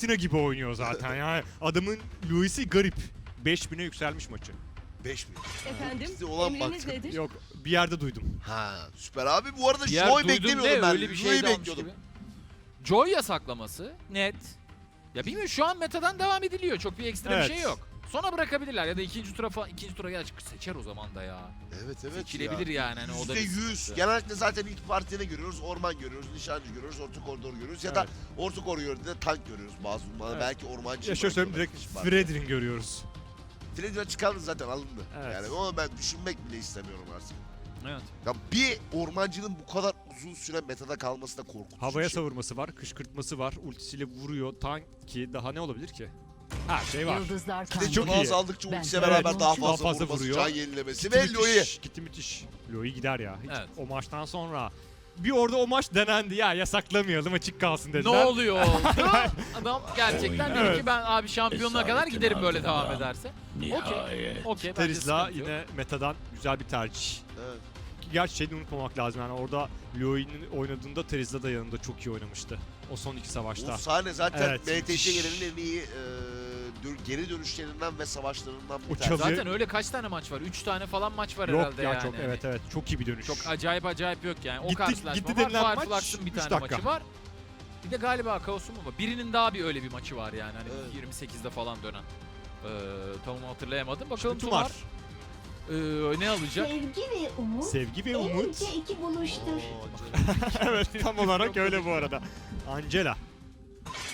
Tina gibi oynuyor zaten yani. Adamın Luis'i garip. 5000'e yükselmiş maçı. 5 bin. Efendim, Bizde olan emriniz baktım. nedir? Yok bir yerde duydum. Ha süper abi. Bu arada Bir yer Joy duydum beklemiyordum de ben. öyle bir şey Joy'u de almış bekliyordum. gibi. Joy yasaklaması net. Ya bilmiyorum şu an metadan devam ediliyor. Çok bir ekstra Evet. bir şey yok. Sonra bırakabilirler ya da ikinci tura falan ikinci tura gerçi seçer o zaman da ya. Evet evet Seçilebilir ya. yani hani o da Yüzde bir yüz. sıkıntı. Genellikle zaten ilk partide görüyoruz. Orman görüyoruz, nişancı görüyoruz, orta koridor görüyoruz. Ya da Evet. orta koridorda tank görüyoruz bazı uzmanlar. Evet. Belki ormancı. Ya şöyle söyleyeyim direkt Fredrin görüyoruz. Freddy'den çıkardı zaten alındı. Evet. Yani onu ben düşünmek bile istemiyorum artık. Evet. Ya bir ormancının bu kadar uzun süre metada kalması da korkutucu Havaya bir şey. savurması var, kışkırtması var, ultisiyle vuruyor, tank ki daha ne olabilir ki? Her şey var. Yıldızlar Bir de çok iyi. az aldıkça Ben- ultisiyle Evet. beraber daha fazla, fazla vurması, vuruyor. can yenilemesi Gitti ve Loi. müthiş, gitti müthiş. Loi gider ya. Hiç Evet. O maçtan sonra bir orada o maç denendi ya yasaklamayalım açık kalsın Ne dediler. oluyor? Adam gerçekten dedi Evet. ki ben abi şampiyonluğa kadar giderim böyle devam ederse. Okey. Nihayet. Okey. bence Terizla sıkıntı yok. yine metadan güzel bir tercih. Evet. Gerçi şeyi de unutmamak lazım yani orada Loi'nin oynadığında Terizla da yanında çok iyi oynamıştı. O son iki savaşta. O sahne zaten Evet. MTC gelenin en iyi e, dö- geri dönüşlerinden ve savaşlarından bir O tanesi. çalı- Zaten öyle kaç tane maç var? 3 tane falan maç var Yok herhalde ya yani. çok Hani evet evet çok iyi bir dönüş. Çok acayip acayip yok yani. O Gitti- karşılaşma gitti var. denilen maç Fireflux'ın bir üç tane dakika. maçı var. Bir de galiba Kaos'un mu var? Birinin daha bir öyle bir maçı var yani. Hani Evet. 28'de falan dönen. Ee, tam hatırlayamadım. Bakalım Tumar Tumar. ee, ne alacak? Sevgi ve umut Sevgi ve en umut. ince iki buluştur. Oo, canım. evet tam olarak öyle bu arada. Angela.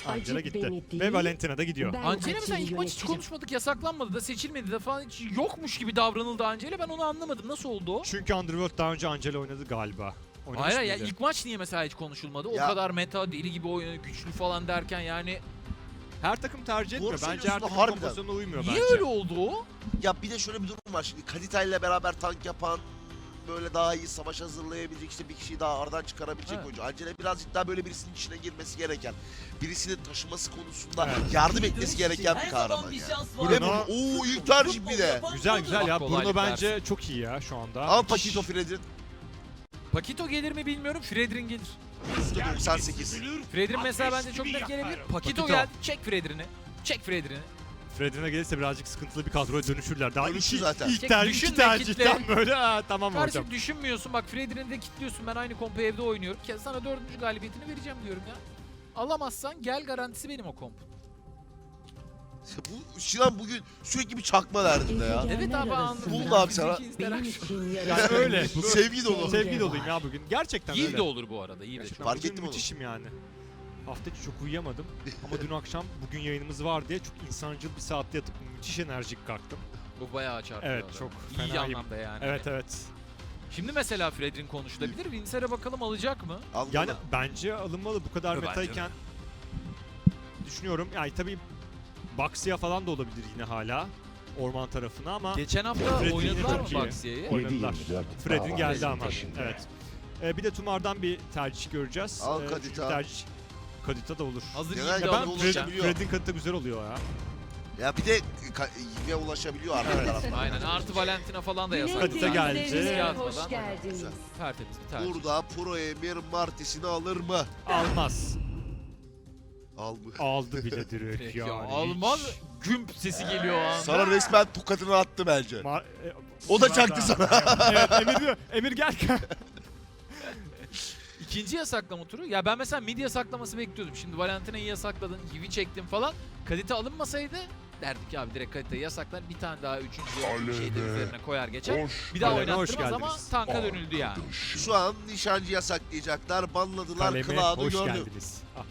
Angela gitti. beni değil, Ve Valentina da gidiyor. ben Angela mesela acıyı ilk maç hiç konuşmadık, yasaklanmadı da, seçilmedi de falan hiç yokmuş gibi davranıldı Angela. Ben onu anlamadım. Nasıl oldu o? Çünkü Underworld daha önce Angela oynadı galiba. Oynamış Hayır ya mıydı? ilk maç niye mesela hiç konuşulmadı? Ya- O kadar meta deli gibi oynuyor, güçlü falan derken yani Her takım tercih etmiyor. Doğru Bence her söylüyorsun, takım harbiden. kompozisyonuna uymuyor niye bence. öyle oldu o? Ya bir de şöyle bir durum var şimdi Kadita ile beraber tank yapan böyle daha iyi savaş hazırlayabilecek işte bir kişiyi daha aradan çıkarabilecek Evet. oyuncu. Angela birazcık daha böyle birisinin içine girmesi gereken, birisinin taşıması konusunda Evet. yardım etmesi gereken bir kahraman yani. Bruno- ooo ilk tercih bir de. Güzel güzel ya. Bruno bence çok iyi ya şu anda. Ama. Pakito Fred'in Pakito gelir mi bilmiyorum. Fredrin gelir. %98. Fredrin mesela bence çok net gelebilir. Pakito, Pakito. geldi. Çek Fredrin'i. Çek Fredrin'i. Fredrin'e gelirse birazcık sıkıntılı bir kadroya dönüşürler. Daha Dönüşür iki, zaten. ilk tercih, düşünme, iki tercihten kitle. böyle ha, tamam hocam. Kardeşim düşünmüyorsun. Bak Fredrin'i de kilitliyorsun. Ben aynı kompu evde oynuyorum. Ke- Sana dördüncü galibiyetini vereceğim diyorum ya. Alamazsan gel garantisi benim o komp. Bu Şilan bugün sürekli bir çakma derdinde ya. Evet abi, arasında Buldu abi sana. Benim için Yani öyle. Sevgi dolu. Sevgi doluyum ya bugün. Gerçekten İyi öyle. de olur bu arada. iyi de Gerçekten çok. Fark bugün ettim onu. müthişim yani. Hafta içi çok uyuyamadım ama dün akşam bugün yayınımız var diye çok insancıl bir saatte yatıp müthiş enerjik kalktım. Bu bayağı çarpıyor. Evet, adamı. çok İyi fenayım. anlamda yani. Evet evet. Şimdi mesela Fredrin konuşulabilir. Winser'e bakalım alacak mı? Anladın Yani bence alınmalı bu kadar Bence de. metayken düşünüyorum. Yani tabii Baxia falan da olabilir yine hala orman tarafına ama Geçen hafta Fredrin oynadılar çok mı iyi. Baxia'yı? oynadılar. 7-24 Fred'in dava geldi ama. peşinde. Evet. Ee, bir de Tumar'dan bir tercih göreceğiz. Al Ee, Kadita. tercih Kadita da olur. Hazır Genel Ya Ya de ben. Fred, ulaşabiliyor. Fred'in Kadita güzel oluyor ya. Ya bir de ka- ulaşabiliyor arka taraftan. Aynen artı Valentina falan da yasak. Kadita geldi. Dinleyicilerimize Yazmadan. Hoş geldiniz. Tertemiz bir tercih. Burada Pro Emir Martis'ini alır mı? Almaz. Al mı? Aldı bile direkt Peki yani. ya, Almaz gümp sesi geliyor o anda. Sana resmen tokatını attı bence. Ma- e, O da çaktı sana. evet Emir diyor. Emir gel. İkinci yasaklama turu. Ya ben mesela mid yasaklaması bekliyordum. Şimdi Valentina'yı yasakladın, Yivi çektin falan. Kadita alınmasaydı derdik abi direkt Kadita'yı yasaklar. Bir tane daha üçüncü bir şey de üzerine koyar geçer. Bir daha Kaleme hoş oynattırmaz ama geldiniz. tanka dönüldü yani. Şu an nişancı yasaklayacaklar. Banladılar. Kaleme Cloud'u hoş gördüm. geldiniz. Ah,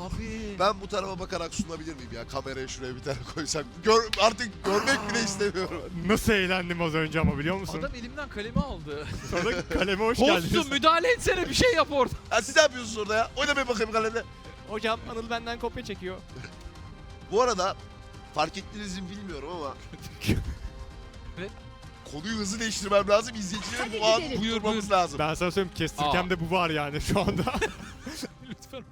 Abi. Ben bu tarafa bakarak sunabilir miyim ya? Kameraya şuraya bir tane koysak. Gör, artık görmek bile istemiyorum. Nasıl eğlendim az önce ama biliyor musun? Adam elimden kalemi aldı. Sonra kaleme hoş geldiniz. Host'um müdahale etsene bir şey yap orada. Ha, siz ne yapıyorsunuz orada ya? Oynamaya bakayım kalede. Hocam Anıl benden kopya çekiyor. Bu arada fark ettiniz mi bilmiyorum ama Evet. konuyu hızlı değiştirmem lazım. İzleyicilerin Hadi bu an gidelim. Buyur, durmamız buyur. lazım. Ben sana söyleyeyim kestirken Aa. de bu var yani şu anda. Lütfen.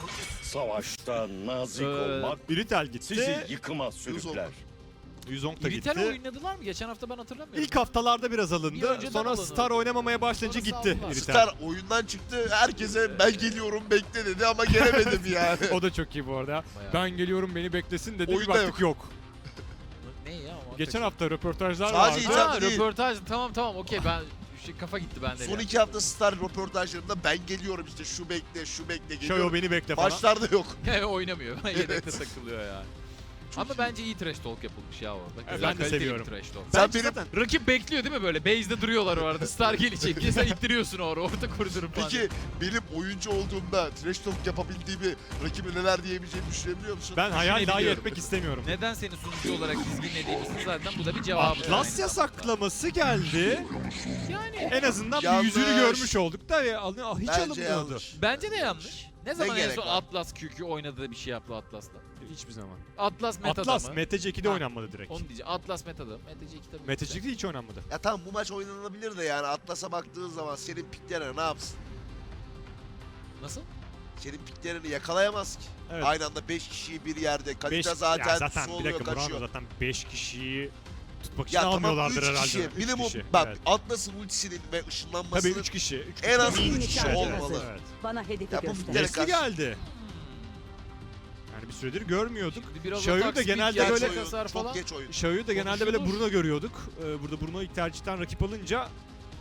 Savaşta nazik Ee, olmak Biritel gitti. sizi yıkıma sürükler. Yuzong da gitti. oynadılar mı? Geçen hafta ben hatırlamıyorum. İlk haftalarda biraz Bir alındı. önceden Sonra alındı. Star oynamamaya başlayınca Sonra gitti. saldılar. Star oyundan çıktı. Herkese ben geliyorum bekle dedi ama gelemedim yani. O da çok iyi bu arada. Bayağı. Ben geliyorum beni beklesin dedi. Bir Oyunda baktık yok. Ne ya? o Geçen hafta röportajlar Sadece vardı. Ha, değil. röportaj tamam tamam okey ben şey, kafa gitti bende. Son iki hafta Star röportajlarında ben geliyorum işte şu bekle şu bekle Şayo geliyorum. beni bekle falan. Maçlarda yok. Oynamıyor. Yedekte takılıyor ya. Çok Ama iyi. bence iyi trash talk yapılmış ya orada. Güzel ben de kaliteli seviyorum. bir trash talk. Sen Bence benim- zaten Rakip bekliyor değil mi böyle? Base'de duruyorlar o arada. Star gelecek diye sen ittiriyorsun orada. Orta koridoru falan. Peki benim oyuncu olduğumda trash talk yapabildiğimi rakibe neler diyebileceğimi düşünebiliyor musun? ben hayal dahi Düşünebiliyorum. etmek istemiyorum. Neden seni sunucu olarak dizginlediğimizin zaten bu da bir cevabı. Atlas yasaklaması geldi. Yani En azından bir Yanlış. yüzünü görmüş olduk da ya, al- hiç Bence alınmıyordu. yanlış. bence de yanlış. Ne zaman en gerek son var? Atlas QQ oynadı bir şey yaptı Atlas'la? Hiçbir zaman. Atlas metada Atlas mı? MTC 2'de Ha, oynanmadı direkt. Onu diyeceğim. Atlas metada. MTC 2 tabii. MTC 2'de hiç oynanmadı. Ya tamam bu maç oynanabilir de yani Atlas'a baktığın zaman senin piklerine ne yapsın? Nasıl? Senin piklerini yakalayamaz ki. Evet. Aynı anda 5 kişiyi bir yerde. Beş, Kalite ya zaten, zaten su bir oluyor dakika Murano kaçıyor. zaten 5 kişiyi tutmak için Ya tamam almıyorlardır 3 herhalde. kişi. Üç Minimum kişi, bak evet. Atlas'ın ultisinin ve ışınlanmasının Tabii 3 kişi. Üç en az. 3 kişi olmalı. Evet. Bana hedefi Ya bu göster. Nesli karşı- geldi. Yani bir süredir görmüyorduk. Atak da genelde böyle- çok falan. geç oyun. Da genelde böyle Konuşulur. Bruno görüyorduk. Ee, burada Bruno'yu ilk tercihten rakip alınca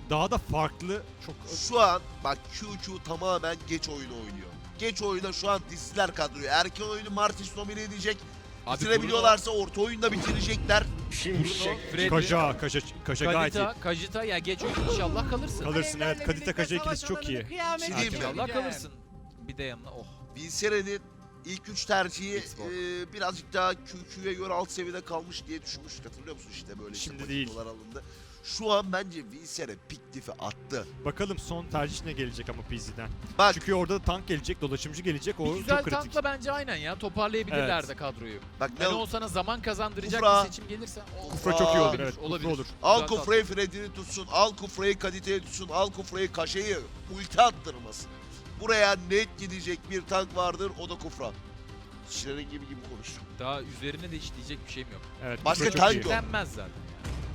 daha da farklı çok Şu an bak QQ tamamen geç oyunu oynuyor. Geç oyuna şu an diziler kadroyu. Erken oyunu Martis domine edecek. Abi Bitirebiliyorlarsa orta oyunda bitirecekler. Bruno, Freddy, Kaja, Kaja, Kaja gayet iyi. Kadita, Kajita ya geç oyun inşallah kalırsın. Kalırsın evet. Kadita Kaja ikilisi çok iyi. Şey diyeyim mi? İnşallah kalırsın. Bir de yanına oh. Vincere'nin ilk 3 tercihi Xbox. e, birazcık daha QQ'ya göre alt seviyede kalmış diye düşünmüş. Hatırlıyor musun işte böyle işte Şimdi değil. politikalar alındı. Şu an bence Vincere pik difi attı. Bakalım son tercih ne gelecek ama PZ'den. Bak Çünkü orada da tank gelecek, dolaşımcı gelecek. O Bir güzel çok kritik. tankla bence aynen ya toparlayabilirler Evet. de kadroyu. bak ne Yani o sana zaman kazandıracak Kufra. bir seçim gelirse o Kufra çok iyi olur evet. olabilir. Kufra olur. Al Güzel Kufra'yı Freddy'ni tutsun, al Kufra'yı Kadite'ye tutsun, al Kufra'yı Kaşe'yi ulti attırmasın. Buraya net gidecek bir tank vardır, o da Kufra. Şirin gibi gibi konuştum. Daha üzerine de hiç diyecek bir şeyim yok. Evet, Başka çok tank iyi. yok. Denmez zaten.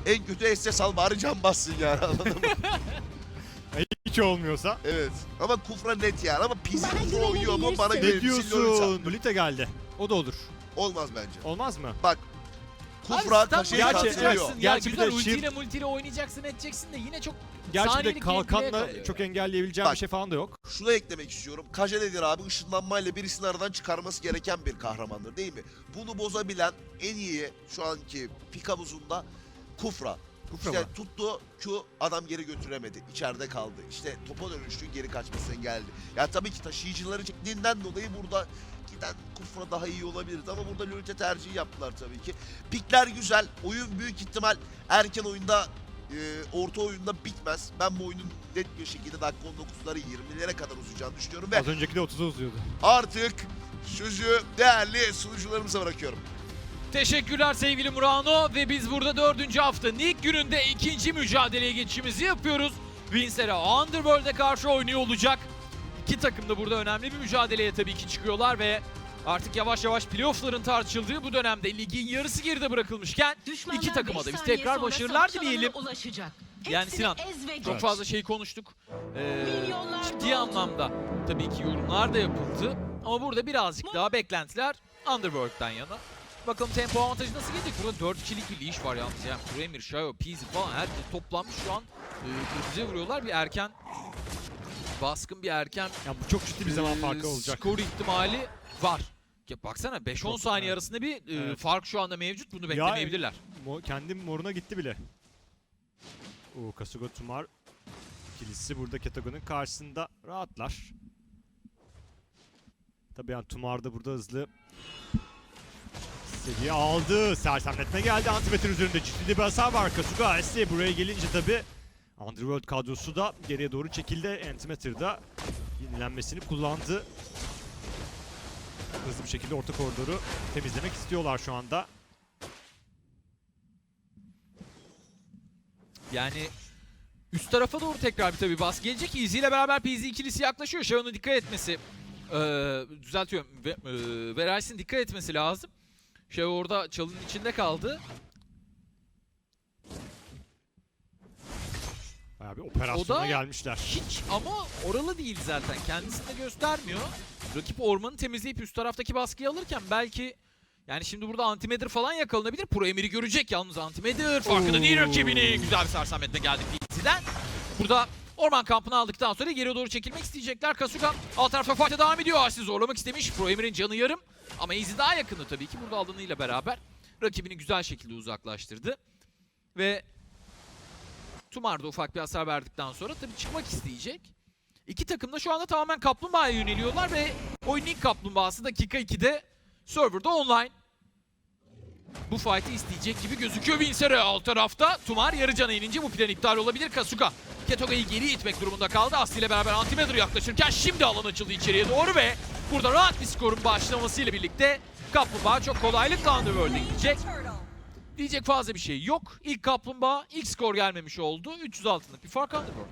En kötü SS al bari can bassın yani anladın mı? Hiç olmuyorsa. evet. Ama Kufra net yani ama Pizzi oynuyor mu bana Ne diyorsun? Lolita geldi. O da olur. Olmaz bence. Olmaz mı? Bak Kufra Kaşe'yi Gerçi- kandırıyor. evet. Ya Gerçi bir güzel de ultiyle multiyle oynayacaksın edeceksin de yine çok Gerçi bir de Saniyelik kalkanla kalıyor çok engelleyebileceğim Bak. bir şey falan da yok. Şunu eklemek istiyorum. Kaja nedir abi? Işınlanmayla birisini aradan çıkarması gereken bir kahramandır değil mi? Bunu bozabilen en iyi şu anki pik havuzunda Kufra. Kufra İşte mı? tuttu Q adam geri götüremedi. İçeride kaldı. İşte topa dönüştü geri kaçmasına geldi. Ya tabii ki taşıyıcıları çektiğinden dolayı burada giden Kufra daha iyi olabilirdi ama burada Lolita tercihi yaptılar tabii ki. Pikler güzel. Oyun büyük ihtimal erken oyunda e, orta oyunda bitmez. Ben bu oyunun net bir şekilde dakika 19'ları 20'lere kadar uzayacağını düşünüyorum ve Az önceki de 30'a uzuyordu. artık sözü değerli sunucularımıza bırakıyorum. Teşekkürler sevgili Murano ve biz burada dördüncü haftanın ilk gününde ikinci mücadeleye geçişimizi yapıyoruz. Vincere Underworld'e karşı oynuyor olacak. İki takım da burada önemli bir mücadeleye tabii ki çıkıyorlar ve artık yavaş yavaş playoff'ların tartışıldığı bu dönemde ligin yarısı geride bırakılmışken Düşmanlar İki takıma da biz tekrar başarılar dileyelim. Ulaşacak. Yani Sinan, çok fazla şey konuştuk. Ee, Milyonlar ciddi doldu. anlamda tabii ki yorumlar da yapıldı. Ama burada birazcık daha beklentiler Underworld'den yana. Bakalım tempo avantajı nasıl gelecek? Burada 4 kişilik bir leash var yalnız. Yani Premier, Shayo, Peasy falan herkes toplanmış şu an. E, kırmızıya vuruyorlar. Bir erken baskın bir erken Ya bu çok ciddi bir zaman e, farkı olacak. skor ihtimali var. Ya baksana 5-10 Çok, saniye evet. arasında bir e, Evet. fark şu anda mevcut. Bunu beklemeyebilirler. Mo kendi moruna gitti bile. Oo Kasuga Tumar ikilisi burada Ketago'nun karşısında rahatlar. Tabii yani Tumar da burada hızlı seviye aldı. Sersemletme geldi. Antimetre üzerinde ciddi bir hasar var. Kasuga SC buraya gelince tabii Underworld kadrosu da geriye doğru çekildi. Antimetre'da yenilenmesini kullandı. Hızlı bir şekilde orta koridoru temizlemek istiyorlar şu anda. Yani üst tarafa doğru tekrar bir tabii bas gelecek. Easy ile beraber PZ ikilisi yaklaşıyor. Sharon'un dikkat etmesi eee düzeltiyorum. Ve, Veris'in dikkat etmesi lazım. Sharon orada çalının içinde kaldı. Bir operasyona O da- gelmişler. Hiç ama oralı değil zaten. Kendisini de göstermiyor. Rakip ormanı temizleyip üst taraftaki baskıyı alırken belki yani şimdi burada antimedir falan yakalanabilir. Pro Emir'i görecek yalnız antimedir. Farkında değil rakibini. Güzel bir sersemletme geldi Fizi'den. Burada orman kampını aldıktan sonra geriye doğru çekilmek isteyecekler. Kasuga alt tarafta fight'a devam ediyor. Arsi zorlamak istemiş. Pro Emir'in canı yarım. Ama Easy daha yakında tabii ki. Burada alanıyla beraber rakibini güzel şekilde uzaklaştırdı. Ve Tumar da ufak bir hasar verdikten sonra tabii çıkmak isteyecek. İki takım da şu anda tamamen kaplumbağaya yöneliyorlar ve oyunun ilk kaplumbağası dakika 2'de serverda online. Bu fight'i isteyecek gibi gözüküyor Vincere alt tarafta. Tumar yarı cana inince bu plan iptal olabilir. Kasuga Ketoga'yı geri itmek durumunda kaldı. Aslı ile beraber Antimatter yaklaşırken şimdi alan açıldı içeriye doğru ve burada rahat bir skorun başlamasıyla birlikte Kaplumbağa çok kolaylıkla Underworld'e gidecek. Diyecek fazla bir şey yok. İlk Kaplumbağa ilk skor gelmemiş oldu. 300 altınlık bir fark Underworld.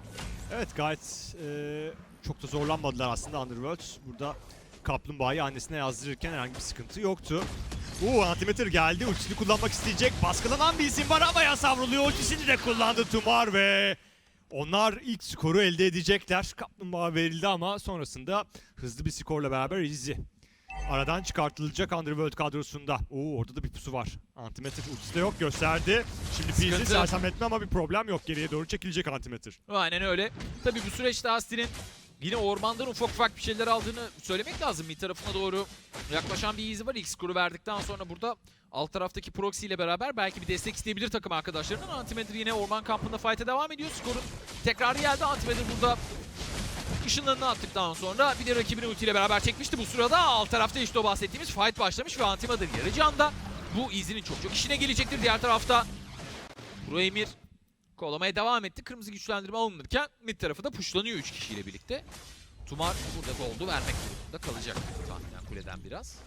Evet gayet e, çok da zorlanmadılar aslında Underworld. Burada Kaplumbağa'yı annesine yazdırırken herhangi bir sıkıntı yoktu. Uuu Antimeter geldi. Ultisini kullanmak isteyecek. Baskılanan bir isim var ama ya savruluyor. Ultisini de kullandı Tumar ve onlar ilk skoru elde edecekler. Kaplumbağa verildi ama sonrasında hızlı bir skorla beraber Izzy. Aradan çıkartılacak Underworld kadrosunda. Oo orada da bir pusu var. Antimeter ultisi de yok gösterdi. Şimdi Sıkıntı. sersemletme ama bir problem yok. Geriye doğru çekilecek Antimeter. Aynen öyle. Tabii bu süreçte Astin'in yine ormandan ufak ufak bir şeyler aldığını söylemek lazım. Mid tarafına doğru yaklaşan bir izi var. İlk skoru verdikten sonra burada alt taraftaki proxy ile beraber belki bir destek isteyebilir takım arkadaşlarının. Antimedir yine orman kampında fight'e devam ediyor. Skorun tekrarı geldi. Antimedir burada ışınlarını attıktan sonra bir de rakibini ultiyle beraber çekmişti. Bu sırada alt tarafta işte o bahsettiğimiz fight başlamış ve Antimadır yarı canda. Bu izinin çok çok işine gelecektir. Diğer tarafta Pro Emir kovalamaya devam etti. Kırmızı güçlendirme alınırken mid tarafı da pushlanıyor 3 kişiyle birlikte. Tumar burada goldu vermek durumunda kalacak tahminen kuleden biraz.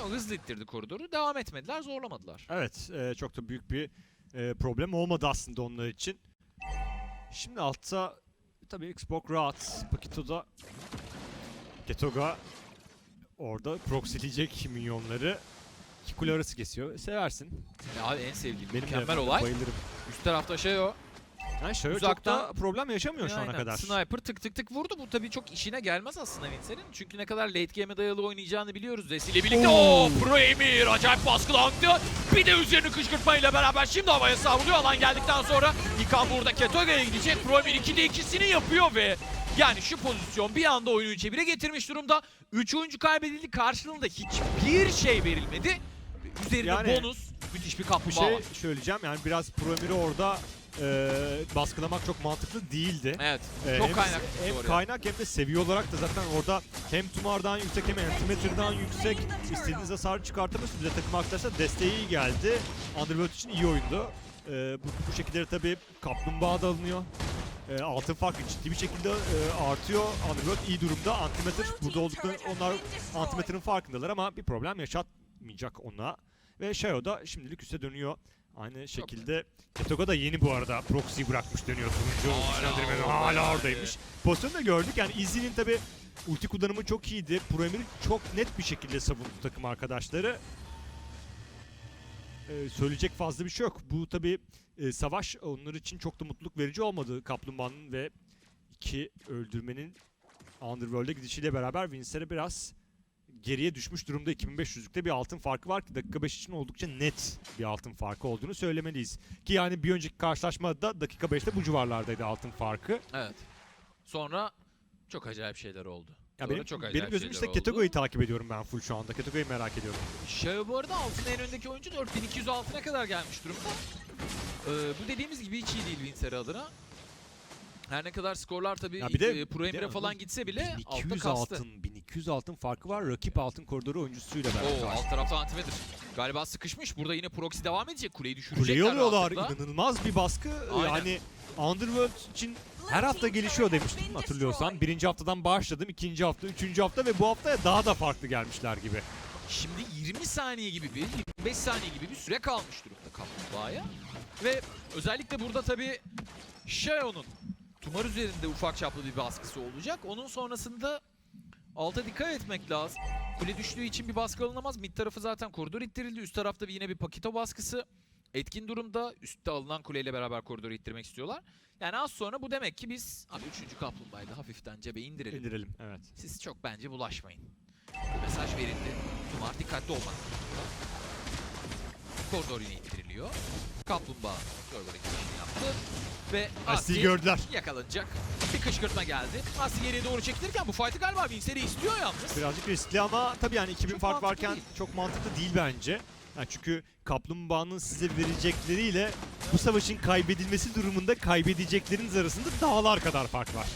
Ama hızlı ittirdi koridoru. Devam etmediler, zorlamadılar. Evet, e, çok da büyük bir e, problem olmadı aslında onlar için. Şimdi altta tabii Xbox rahat. Pakito'da Ketoga orada proxyleyecek minyonları. İki kule arası kesiyor. Seversin. Ya en sevdiğim, Benim de mükemmel olay. bayılırım. Üst tarafta şey o. Yani şöyle Uzaktan- çok da problem yaşamıyor şu ana Aynen. kadar. Sniper tık tık tık vurdu. Bu tabii çok işine gelmez aslında Vince'nin. Çünkü ne kadar late game'e dayalı oynayacağını biliyoruz. Zesi ile birlikte. Oo, Pro Emir acayip baskılandı. Bir de üzerine kışkırtmayla beraber şimdi havaya savruluyor. Alan geldikten sonra İkan burada Ketoga'ya gidecek. Pro Emir 2'de ikisini yapıyor ve yani şu pozisyon bir anda oyunu çevire getirmiş durumda. 3 oyuncu kaybedildi. Karşılığında hiçbir şey verilmedi. Üzerine Yani bonus. Müthiş bir kaplumbağa şey var. söyleyeceğim yani biraz Promir'i orada e, baskılamak çok mantıklı değildi. Evet. Ee, Çok hem, kaynak hem kaynak hem de seviye olarak da zaten orada hem Tumar'dan yüksek hem Antimeter'dan yüksek istediğiniz hasarı çıkartamıyorsunuz. Bir de takım arkadaşlar desteği iyi geldi. Underworld için iyi oyundu. Ee, bu, bu şekilde tabii Kaplumbağa da alınıyor. Ee, altın farkı ciddi bir şekilde e, artıyor. Underworld iyi durumda. Antimeter burada oldukları onlar Antimeter'ın farkındalar ama bir problem yaşatmayacak ona. Ve Shayo da şimdilik üste dönüyor. Aynı şekilde Ketoga da yeni bu arada proxy bırakmış dönüyor turuncu güçlendirmeden hala oradaymış. Pozisyonu da gördük yani Izzy'nin tabi ulti kullanımı çok iyiydi. Proemir çok net bir şekilde savundu takım arkadaşları. Ee, söyleyecek fazla bir şey yok. Bu tabi savaş onlar için çok da mutluluk verici olmadı. Kaplumbağanın ve iki öldürmenin Underworld'e gidişiyle beraber Vincer'e biraz geriye düşmüş durumda 2500'lükte bir altın farkı var ki dakika 5 için oldukça net bir altın farkı olduğunu söylemeliyiz. Ki yani bir önceki karşılaşmada dakika 5'te bu civarlardaydı altın farkı. Evet. Sonra çok acayip şeyler oldu. Ya benim, çok benim gözüm işte. Ketoga'yı takip ediyorum ben full şu anda. Ketoga'yı merak ediyorum. Şahı bu arada altın en öndeki oyuncu 4200 altına kadar gelmiş durumda. Ee, bu dediğimiz gibi hiç iyi değil Vincere adına. Her ne kadar skorlar tabii Ya bir de- e, Pro Emir'e falan gitse bile altta 1200 kastı. altın, 1200 altın farkı var. Rakip altın koridoru oyuncusuyla beraber. Oo, alt tarafta Antimedir. Galiba sıkışmış. Burada yine Proxy devam edecek. Kuleyi düşürecekler Kuleyi alıyorlar. rahatlıkla. İnanılmaz bir baskı. Aynen. Yani Underworld için her hafta gelişiyor demiştim hatırlıyorsan. Birinci haftadan başladım. ikinci hafta, üçüncü hafta ve bu hafta daha da farklı gelmişler gibi. Şimdi 20 saniye gibi bir, 25 saniye gibi bir süre kalmış durumda Kaplumbağa'ya. Ve özellikle burada tabii Shao'nun Tumar üzerinde ufak çaplı bir baskısı olacak. Onun sonrasında alta dikkat etmek lazım. Kule düştüğü için bir baskı alınamaz. Mid tarafı zaten koridor ittirildi. Üst tarafta bir yine bir Pakito baskısı. etkin durumda. Üstte alınan kuleyle beraber koridoru ittirmek istiyorlar. Yani az sonra bu demek ki biz abi 3. kaplumbağayı da hafiften cebe indirelim. İndirelim evet. Siz çok bence bulaşmayın. Mesaj verildi. Tumar dikkatli olmak. Koridor yine ittiriliyor. Kaplumbağa koridora girişini yaptı. Ve Asi'yi Asi gördüler. yakalanacak. Bir kışkırtma geldi. Asi geriye doğru çekilirken bu fight'ı galiba Vincere istiyor yalnız. Birazcık riskli ama tabii yani 2000 Çok fark mantıklı varken değil. çok mantıklı değil bence. Yani çünkü kaplumbağanın size verecekleriyle bu savaşın kaybedilmesi durumunda kaybedecekleriniz arasında dağlar kadar fark var.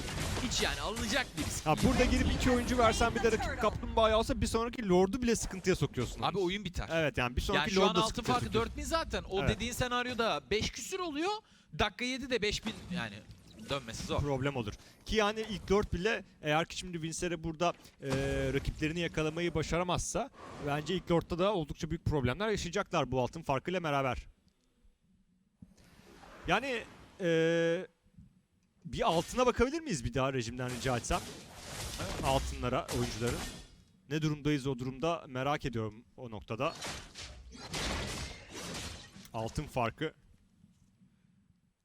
Hiç yani alınacak bir risk. Ya burada gelip iki oyuncu versen bir de rakip kaplumbağayı alsa bir sonraki Lord'u bile sıkıntıya sokuyorsun. Abi oyun biter. Evet yani bir sonraki Yani şu an Lord'u da altın sıkıntıya farkı sokuyorsun. 4000 zaten. O Evet. dediğin senaryoda 5 küsür oluyor. Dakika 7 de 5000 yani dönmesi zor. problem olur. Ki yani ilk Lord bile eğer ki şimdi Vincere burada e, rakiplerini yakalamayı başaramazsa bence ilk Lord'da da oldukça büyük problemler yaşayacaklar bu altın farkıyla beraber. Yani e, bir altına bakabilir miyiz bir daha rejimden rica etsem? Altınlara oyuncuların. Ne durumdayız o durumda merak ediyorum o noktada. Altın farkı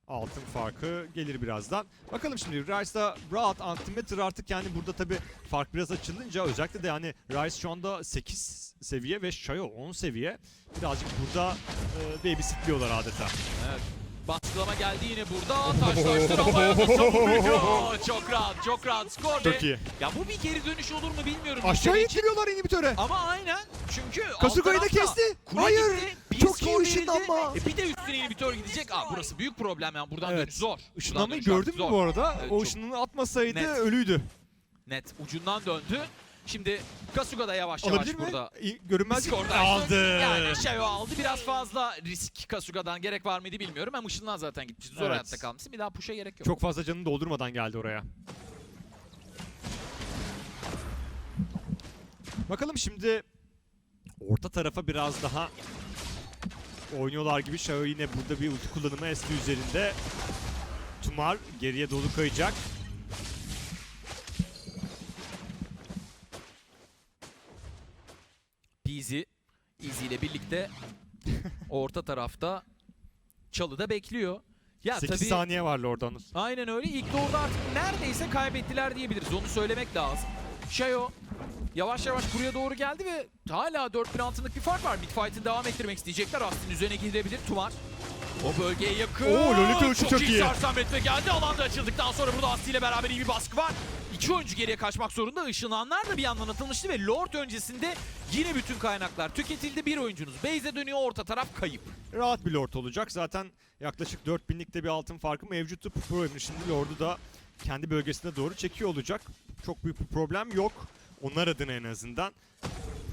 altın farkı gelir birazdan. Bakalım şimdi Rice'da rahat Antimeter artık yani burada tabi fark biraz açılınca özellikle de yani Rice şu anda 8 seviye ve Shayo 10 seviye. Birazcık burada e, babysitliyorlar adeta. Evet. Baskılama geldi yine burada. Taşlaştır havaya da savuruyor. Çok rahat, çok rahat. Skor Çok iyi. Ya bu bir geri dönüş olur mu bilmiyorum. Aşağı Ülke için. indiriyorlar inhibitöre. Ama aynen. Çünkü alt Kasuga'yı da tarafta kesti. Kule Hayır. gitti, bir Çok iyi verildi. ışınlanma. E bir de üstüne inhibitör gidecek. Aa burası büyük problem yani. Buradan Evet. dönüş zor. Buradan Işınlanmayı dönüş artık gördün mü zor. bu arada? Evet, o çok ışınını atmasaydı net. ölüydü. Net. Ucundan döndü. Şimdi Kasuga da yavaş yavaş Alabilir mi? burada. Görünmez Skorda aldı. Yani şey aldı biraz fazla risk Kasuga'dan gerek var mıydı bilmiyorum. Hem ışından zaten gitmiş. Zor Evet. hayatta kalmışsın. Bir daha push'a gerek yok. Çok fazla canını doldurmadan geldi oraya. Bakalım şimdi orta tarafa biraz daha oynuyorlar gibi. Shao yine burada bir ulti kullanımı Esti üzerinde. Tumar geriye doğru kayacak. Peasy, Easy ile birlikte orta tarafta çalıda bekliyor. Ya 8 tabii saniye var Lord'dan. aynen öyle. İlk doğruda artık neredeyse kaybettiler diyebiliriz. Onu söylemek lazım. Shayo yavaş yavaş buraya doğru geldi ve hala 4000 altınlık bir fark var. Mid fight'ı devam ettirmek isteyecekler. Astin üzerine gidebilir Tumar. O bölgeye yakın. Oo, Lolita uçu çok iyi. sersemletme geldi. Alanda açıldıktan sonra burada Asti ile beraber iyi bir baskı var. İki oyuncu geriye kaçmak zorunda. Işınlanlar da bir yandan atılmıştı ve Lord öncesinde yine bütün kaynaklar tüketildi. Bir oyuncunuz base'e dönüyor. Orta taraf kayıp. Rahat bir Lord olacak. Zaten yaklaşık 4000'likte bir altın farkı mevcuttu. Pro şimdi Lord'u da kendi bölgesine doğru çekiyor olacak. Çok büyük bir problem yok. Onlar adına en azından.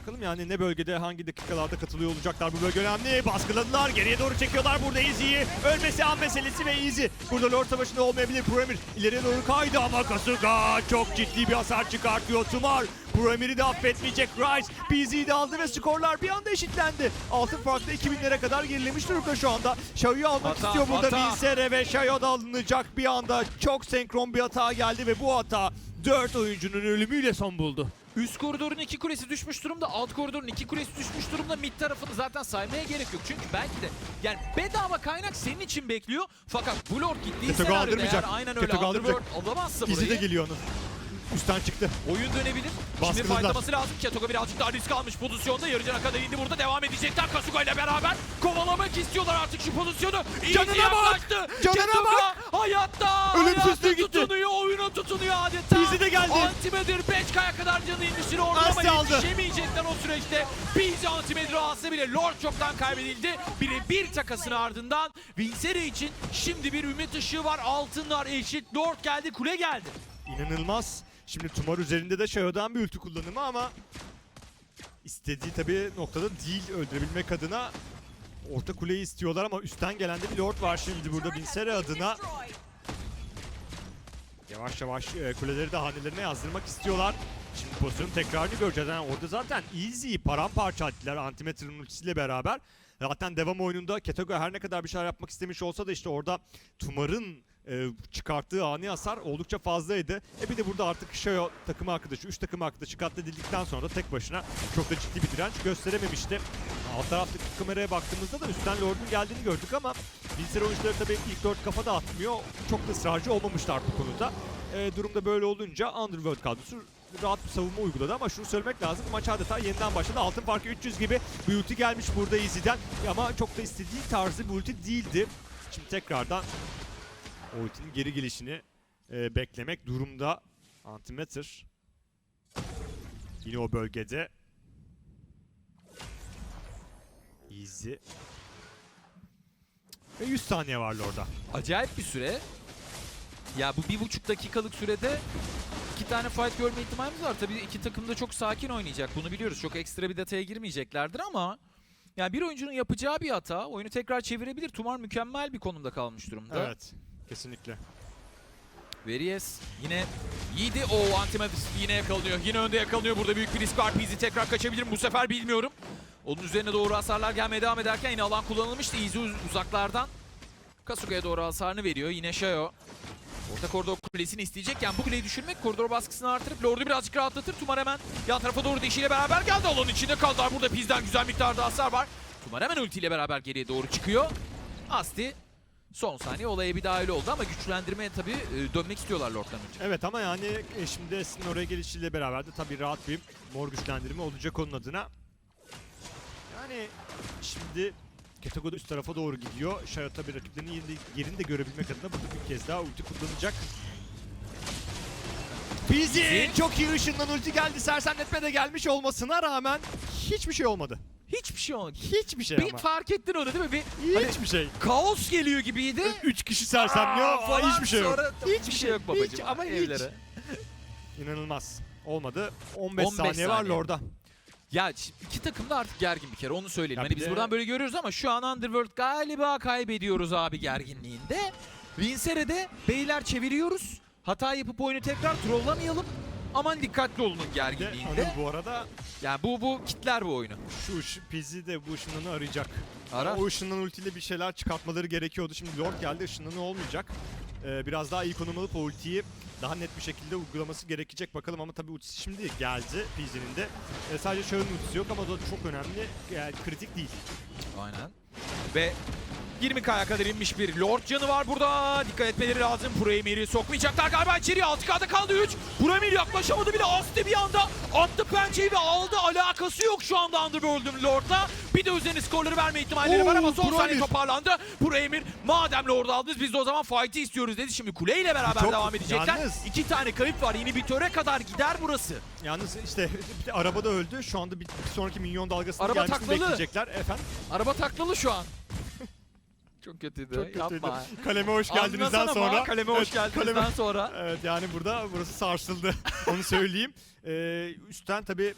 Bakalım yani ne bölgede hangi dakikalarda katılıyor olacaklar bu bölge önemli. Baskıladılar geriye doğru çekiyorlar burada Easy'yi. Ölmesi an meselesi ve Easy. Burada Lord Savaşı'nda olmayabilir. Premier ileriye doğru kaydı ama Kasuga çok ciddi bir hasar çıkartıyor. Tumar Premier'i de affetmeyecek. Rice BZ'yi de aldı ve skorlar bir anda eşitlendi. Altın farklı 2000'lere kadar gerilemiş durumda şu anda. Shao'yu almak Hata, istiyor burada hata. Vincere ve Shao da alınacak bir anda. Çok senkron bir hata geldi ve bu hata 4 oyuncunun ölümüyle son buldu. Üst koridorun iki kulesi düşmüş durumda. Alt koridorun iki kulesi düşmüş durumda. Mid tarafını zaten saymaya gerek yok. Çünkü belki de yani bedava kaynak senin için bekliyor. Fakat bu Lord gittiği senaryoda aldırmayacak. eğer aynen öyle Ketogo Underworld alamazsa Easy de burayı geliyor onun. Üstten çıktı. oyun dönebilir. Şimdi Baskıladılar. fightlaması lazım. Ketoga birazcık daha risk almış pozisyonda. Yarıcana kadar indi burada devam edecekler. Kasuga ile beraber kovalamak istiyorlar artık şu pozisyonu. İyi Canına bak! yaklaştı. Canına Ketoga hayatta. Ölümsüzlüğe hayatta gitti. tutunuyor. Oyuna tutunuyor adeta. Easy de geldi. Antimedir 5K'ya kadar canı inmiştir orada ama aldı. yetişemeyecekler o süreçte. Biz Antimedir alsa bile Lord çoktan kaybedildi. Bire bir takasın ardından Vincere için şimdi bir ümit ışığı var. Altınlar eşit. Lord geldi, kule geldi. İnanılmaz. Şimdi Tumar üzerinde de Shao'dan bir ulti kullanımı ama istediği tabii noktada değil öldürebilmek adına orta kuleyi istiyorlar ama üstten gelen de bir Lord var şimdi burada Vincere adına. Yavaş yavaş e, kuleleri de hanelerine yazdırmak istiyorlar. Şimdi pozisyonun tekrarını göreceğiz. Yani orada zaten Easy'yi paramparça ettiler Antimeter'ın ultisiyle beraber. Zaten devam oyununda Ketoga her ne kadar bir şeyler yapmak istemiş olsa da işte orada Tumar'ın e, çıkarttığı ani hasar oldukça fazlaydı. E bir de burada artık Shayo takım arkadaşı, 3 takım arkadaşı katledildikten sonra da tek başına çok da ciddi bir direnç gösterememişti. Alt taraftaki kameraya baktığımızda da üstten Lord'un geldiğini gördük ama Bilgisayar oyuncuları tabii ilk 4 kafada atmıyor. Çok da ısrarcı olmamışlar bu konuda. E, durumda böyle olunca Underworld kadrosu rahat bir savunma uyguladı ama şunu söylemek lazım. Maç adeta yeniden başladı. Altın farkı 300 gibi bir ulti gelmiş burada Easy'den. Ama çok da istediği tarzı bir ulti değildi. Şimdi tekrardan ultinin geri gelişini e, beklemek durumda. Antimatter yine o bölgede. Easy. Ve 100 saniye var orada. Acayip bir süre. Ya bu bir buçuk dakikalık sürede iki tane fight görme ihtimalimiz var. Tabii iki takım da çok sakin oynayacak. Bunu biliyoruz. Çok ekstra bir detaya girmeyeceklerdir ama yani bir oyuncunun yapacağı bir hata oyunu tekrar çevirebilir. Tumar mükemmel bir konumda kalmış durumda. Evet. Kesinlikle. Veries yine yedi. O Antimatis yine yakalanıyor. Yine önde yakalanıyor. Burada büyük bir risk var. Peasy tekrar kaçabilir mi? Bu sefer bilmiyorum. Onun üzerine doğru hasarlar gelmeye devam ederken yine alan kullanılmıştı. Uz- uzaklardan. Kasuga'ya doğru hasarını veriyor. Yine Shayo. Orta koridor kulesini isteyecekken bu kuleyi düşürmek koridor baskısını artırıp Lord'u birazcık rahatlatır. Tumar hemen yan tarafa doğru deşiyle beraber geldi. Alanın içinde kaldılar. Burada Piz'den güzel miktarda hasar var. Tumar hemen ultiyle beraber geriye doğru çıkıyor. Asti son saniye olaya bir dahil oldu ama güçlendirmeye tabii e, dönmek istiyorlar Lord'dan önce. Evet ama yani e, şimdi Esin'in oraya gelişiyle beraber de tabii rahat bir mor güçlendirme olacak onun adına. Yani şimdi Ketago da üst tarafa doğru gidiyor. Shayo tabii rakiplerinin yerini, yerini de görebilmek adına burada bir kez daha ulti kullanacak. Bizi- çok iyi ışından ulti geldi. Sersemletme de gelmiş olmasına rağmen hiçbir şey olmadı. Hiçbir şey olmadı. Hiçbir şey Bir ama. fark ettin onu değil mi? Bir hani Hiçbir şey. kaos geliyor gibiydi. Üç kişi sersemliyor. Aa, falan hiçbir şey yok. sonra Hiçbir şey yok babacığım. hiç ama hiç. Evlere. İnanılmaz. Olmadı. 15, 15 saniye, var saniye. Lord'a. Ya iki takım da artık gergin bir kere onu söyleyelim. Ya hani biz de- buradan böyle görüyoruz ama şu an Underworld galiba kaybediyoruz abi gerginliğinde. Vincere'de beyler çeviriyoruz. Hata yapıp oyunu tekrar trollamayalım. Aman dikkatli olun Bir de gerginliğinde. Anıl bu arada Yani bu bu kitler bu oyunu. şu ış- Pizzi de bu ışınlanı arayacak. Arar. O ışınlan ultiyle bir şeyler çıkartmaları gerekiyordu. Şimdi Lord geldi ışınlanı olmayacak. Ee, biraz daha iyi konum alıp o ultiyi daha net bir şekilde uygulaması gerekecek bakalım ama tabii ultisi şimdi geldi Pizzi'nin de. Ee, sadece Shah'ın ultisi yok ama o da çok önemli. Yani kritik değil. Aynen. Ve 20k'ya kadar inmiş bir Lord canı var burada. Dikkat etmeleri lazım. Buraemir'i sokmayacaklar galiba içeriye. 6k'da kaldı 3. Buraemir yaklaşamadı bile. Asti bir anda attı pençeyi ve aldı. Alakası yok şu anda Underworld'un Lord'la. Bir de üzerine skorları verme ihtimalleri var ama Oo, son saniye Buraemir. toparlandı. Buraemir madem Lord'u aldınız biz de o zaman fight'i istiyoruz dedi. Şimdi kuleyle beraber Çok- devam edecekler. yalnız- İki tane kayıp var. İnhibitöre kadar gider burası. Yalnız işte bir de araba da öldü. Şu anda bir, bir sonraki minyon dalgasının Araba gelmesini taklalı. bekleyecekler. Efendim? Araba taklalı şu an. Çok kötüydü. Çok kötüydü. Yapma. Kaleme hoş geldinizden Anlasana sonra. bana, kaleme hoş Evet, geldinizden kaleme- sonra. Evet yani burada burası sarsıldı. Onu söyleyeyim. Ee, üstten tabi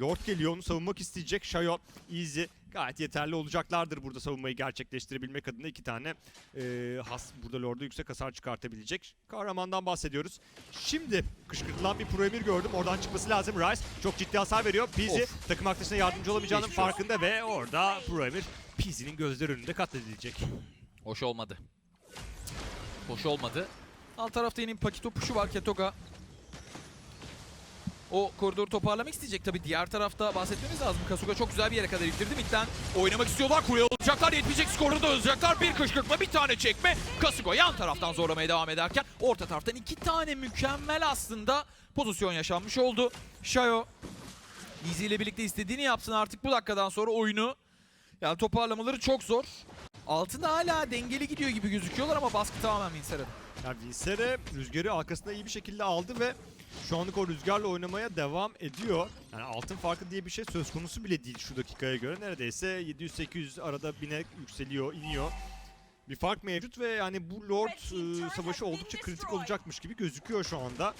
Lord geliyor onu savunmak isteyecek. Shayo, Easy gayet yeterli olacaklardır burada savunmayı gerçekleştirebilmek adına iki tane e, has burada Lord'a yüksek hasar çıkartabilecek kahramandan bahsediyoruz. Şimdi kışkırtılan bir Pro Emir gördüm. Oradan çıkması lazım. Rice çok ciddi hasar veriyor. Peasy Of. takım arkadaşına yardımcı olamayacağının farkında ve orada Pro Emir Peasy'nin gözler önünde katledilecek. Hoş olmadı. Hoş olmadı. Alt tarafta yine bir Pakito puşu var Ketoga. O koridoru toparlamak isteyecek tabii. Diğer tarafta bahsetmemiz lazım. Kasuga çok güzel bir yere kadar ittirdi. Midden oynamak istiyorlar. Kuleye olacaklar. Yetmeyecek skorları da alacaklar. Bir kışkırtma, bir tane çekme. Kasuga yan taraftan zorlamaya devam ederken orta taraftan iki tane mükemmel aslında pozisyon yaşanmış oldu. Shayo Easy ile birlikte istediğini yapsın artık bu dakikadan sonra oyunu. Yani toparlamaları çok zor. Altında hala dengeli gidiyor gibi gözüküyorlar ama baskı tamamen Vincer'ın. Yani Vincere rüzgarı arkasında iyi bir şekilde aldı ve şu anlık o rüzgarla oynamaya devam ediyor. Yani altın farkı diye bir şey söz konusu bile değil şu dakikaya göre. Neredeyse 700-800 arada bine yükseliyor, iniyor. Bir fark mevcut ve yani bu Lord e, savaşı oldukça kritik olacakmış gibi gözüküyor şu anda.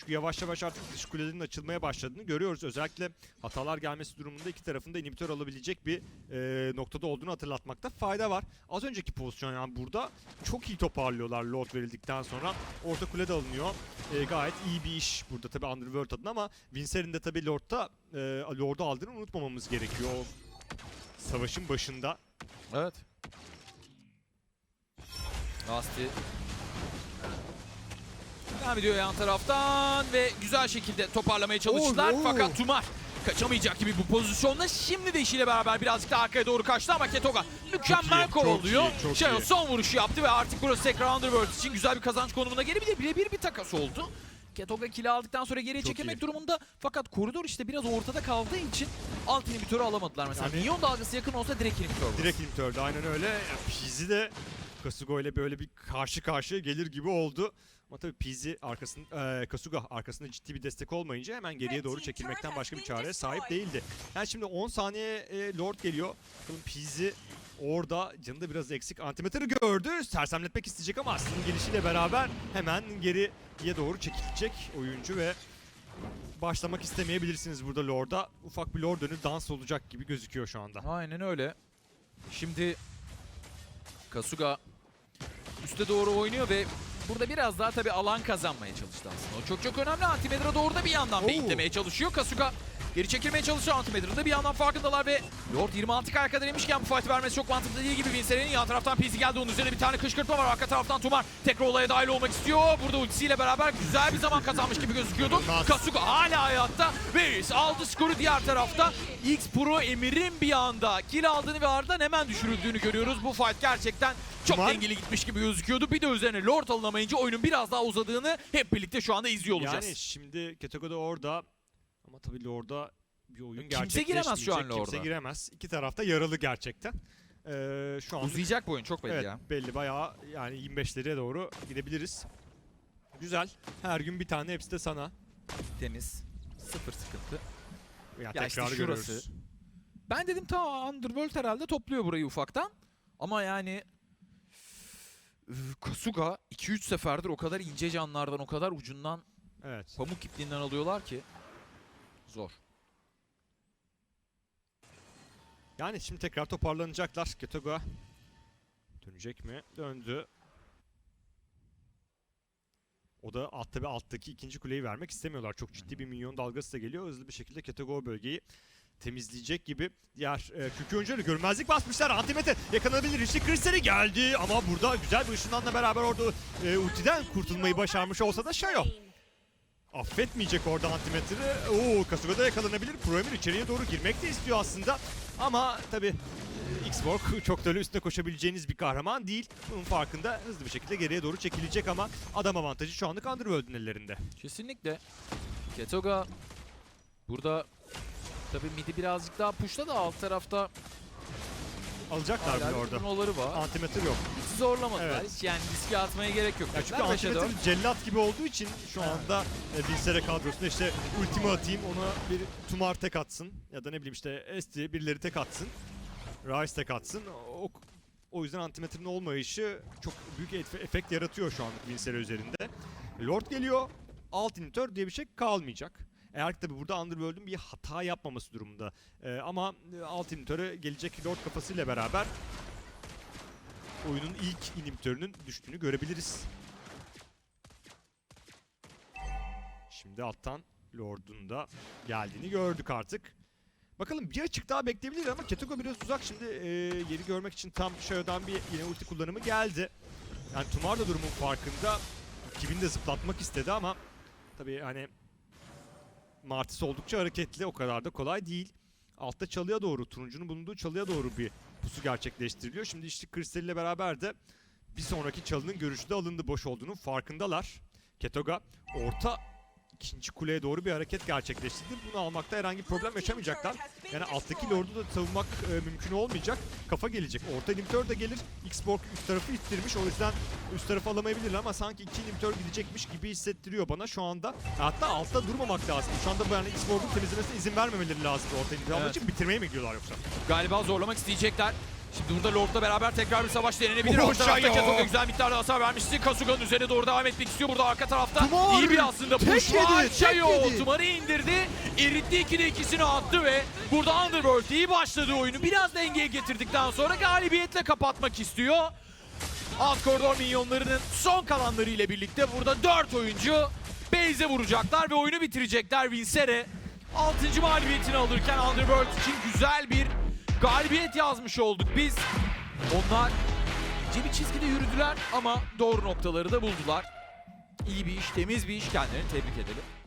Çünkü yavaş yavaş artık dış kulelerin açılmaya başladığını görüyoruz. Özellikle hatalar gelmesi durumunda iki tarafında inhibitör alabilecek bir e, noktada olduğunu hatırlatmakta fayda var. Az önceki pozisyon yani burada çok iyi toparlıyorlar Lord verildikten sonra. Orta kule de alınıyor. E, gayet iyi bir iş burada tabi Underworld adına ama Vincer'in de tabi Lord'da e, Lord'u aldığını unutmamamız gerekiyor savaşın başında. Evet. Asti. Devam ediyor yan taraftan ve güzel şekilde toparlamaya çalıştılar. Oo, oo. Fakat Tumar kaçamayacak gibi bu pozisyonda. Şimdi de işiyle beraber birazcık daha arkaya doğru kaçtı ama Ketoga mükemmel iyi, çok kovalıyor. iyi, çok Shayo iyi. son vuruşu yaptı ve artık burası tekrar Underworld için güzel bir kazanç konumuna gelebilir. Birebir bir takas oldu. Ketoga kili aldıktan sonra geriye Çok çekilmek iyi. durumunda. Fakat koridor işte biraz ortada kaldığı için alt inhibitörü alamadılar. Mesela Yani- Minyon dalgası yakın olsa direkt inhibitör. Direkt inhibitördü aynen öyle. Ya, Pizzi de Kasuga ile böyle bir karşı karşıya gelir gibi oldu. Ama tabii Pizzi arkasında, Kasuga arkasında ciddi bir destek olmayınca hemen geriye doğru çekilmekten başka bir çareye sahip değildi. Yani şimdi 10 saniye e, Lord geliyor. Bakalım Pizzi orada canı da biraz eksik. Antimeter'ı gördü. Sersemletmek isteyecek ama Aslı'nın gelişiyle beraber hemen geriye doğru çekilecek oyuncu ve başlamak istemeyebilirsiniz burada Lord'a. Ufak bir Lord önü dans olacak gibi gözüküyor şu anda. Aynen öyle. Şimdi Kasuga üste doğru oynuyor ve burada biraz daha tabii alan kazanmaya çalıştı aslında. O çok çok önemli. Antimedra'da orada bir yandan beklemeye çalışıyor. Kasuga geri çekilmeye çalışıyor Antimedra'da bir yandan farkındalar ve Lord 26 kare kadar imişken bu fight vermesi çok mantıklı değil gibi Vincere'nin yan taraftan Pizzi geldi. Onun üzerine bir tane kışkırtma var. Arka taraftan Tumar tekrar olaya dahil olmak istiyor. Burada ultisiyle beraber güzel bir zaman kazanmış gibi gözüküyordu. Kasuga hala hayatta ve aldı skoru diğer tarafta. X Pro Emir'in bir anda kill aldığını ve ardından hemen düşürüldüğünü görüyoruz. Bu fight gerçekten çok Tumar- dengeli gitmiş gibi gözüküyordu. Bir de üzerine Lord alınamayınca oyunun biraz daha uzadığını hep birlikte şu anda izliyor olacağız. Yani şimdi Ketogo'da orada ama tabii Lord'a bir oyun Kimse gerçekleşmeyecek. giremez şu an Kimse Lord'a. giremez. İki tarafta yaralı gerçekten. Ee, şu an Uzayacak bu oyun çok belli evet, ya. belli bayağı yani 25'lere doğru gidebiliriz. Güzel. Her gün bir tane hepsi de sana. Temiz. Sıfır sıkıntı. Ya, Ya tekrar işte şurası. Ben dedim tamam Underworld herhalde topluyor burayı ufaktan. Ama yani Kasuga 2-3 seferdir o kadar ince canlardan, o kadar ucundan, Evet. pamuk ipliğinden alıyorlar ki zor. Yani şimdi tekrar toparlanacaklar. Ketogo dönecek mi? Döndü. O da alt tabi alttaki ikinci kuleyi vermek istemiyorlar. Çok ciddi bir minyon dalgası da geliyor. Hızlı bir şekilde Ketogo bölgeyi temizleyecek gibi. Diğer e, kükü oyuncuları görünmezlik basmışlar. Antimetre yakalanabilir. İşte Kristal'i geldi ama burada güzel bir ışınlanla beraber orada e, ultiden kurtulmayı başarmış olsa da Shayo. Affetmeyecek orada Antimetre'i. Oo Kasuga da yakalanabilir. Proemir içeriye doğru girmek de istiyor aslında. Ama tabi Xborg çok da üstüne koşabileceğiniz bir kahraman değil. Bunun farkında hızlı bir şekilde geriye doğru çekilecek ama adam avantajı şu anlık Underworld'ün ellerinde. Kesinlikle. Ketoga burada tabii midi birazcık daha pushla da alt tarafta Alacaklar bile orada. turnoları var. Antimetre yok. Hiç zorlamadılar. Evet. Hiç yani riske atmaya gerek yok. Ya çünkü Dediler, beşe dört. Antimetre cellat gibi olduğu için şu anda e, Vincere kadrosunda işte ultimi atayım ona bir Tumar tek atsın ya da ne bileyim işte Esti birileri tek atsın. Rice tek atsın. O, o yüzden Antimetre'nin olmayışı çok büyük efe- efekt yaratıyor şu anlık Vincere üzerinde. Lord geliyor. Alt inhibitor diye bir şey kalmayacak. Eğer tabi burada Underworld'un bir hata yapmaması durumunda. Ee, ama e, alt inhibitöre gelecek Lord kafasıyla beraber oyunun ilk inhibitörünün düştüğünü görebiliriz. Şimdi alttan Lord'un da geldiğini gördük artık. Bakalım bir açık daha bekleyebilir ama Ketogo biraz uzak şimdi e, yeri görmek için tam Shadow'dan bir yine ulti kullanımı geldi. Yani Tumar da durumun farkında. Rakibini de zıplatmak istedi ama tabii hani Martis oldukça hareketli o kadar da kolay değil. Altta çalıya doğru, turuncunun bulunduğu çalıya doğru bir pusu gerçekleştiriliyor. Şimdi işte Kristal ile beraber de bir sonraki çalının görüşü de alındı boş olduğunun farkındalar. Ketoga orta ikinci kuleye doğru bir hareket gerçekleştirdi. Bunu almakta herhangi bir problem yaşamayacaklar. Yani alttaki lordu da savunmak e, mümkün olmayacak. Kafa gelecek. Orta inhibitor da gelir. Xborg üst tarafı ittirmiş. O yüzden üst tarafı alamayabilirler ama sanki iki inhibitor gidecekmiş gibi hissettiriyor bana şu anda. Hatta altta durmamak lazım. Şu anda bu yani Xborg'un temizlemesine izin vermemeleri lazım orta almak Evet. için bitirmeye mi gidiyorlar yoksa? Galiba zorlamak isteyecekler. Şimdi burada Lord'la beraber tekrar bir savaş denenebilir. Oh, Orta tarafta! Ketoga güzel miktarda hasar vermişti. Kasuga'nın üzerine doğru devam etmek istiyor. Burada arka tarafta Tumar! iyi bir aslında push var. yedi. Tumar'ı indirdi. Eritti 2'de ikisini attı ve burada Underworld iyi başladı oyunu. Biraz dengeye getirdikten sonra galibiyetle kapatmak istiyor. Alt koridor minyonlarının son kalanları ile birlikte burada 4 oyuncu base'e vuracaklar ve oyunu bitirecekler. Vincere 6. mağlubiyetini alırken Underworld için güzel bir galibiyet yazmış olduk biz. Onlar ince bir çizgide yürüdüler ama doğru noktaları da buldular. İyi bir iş, temiz bir iş kendilerini tebrik edelim.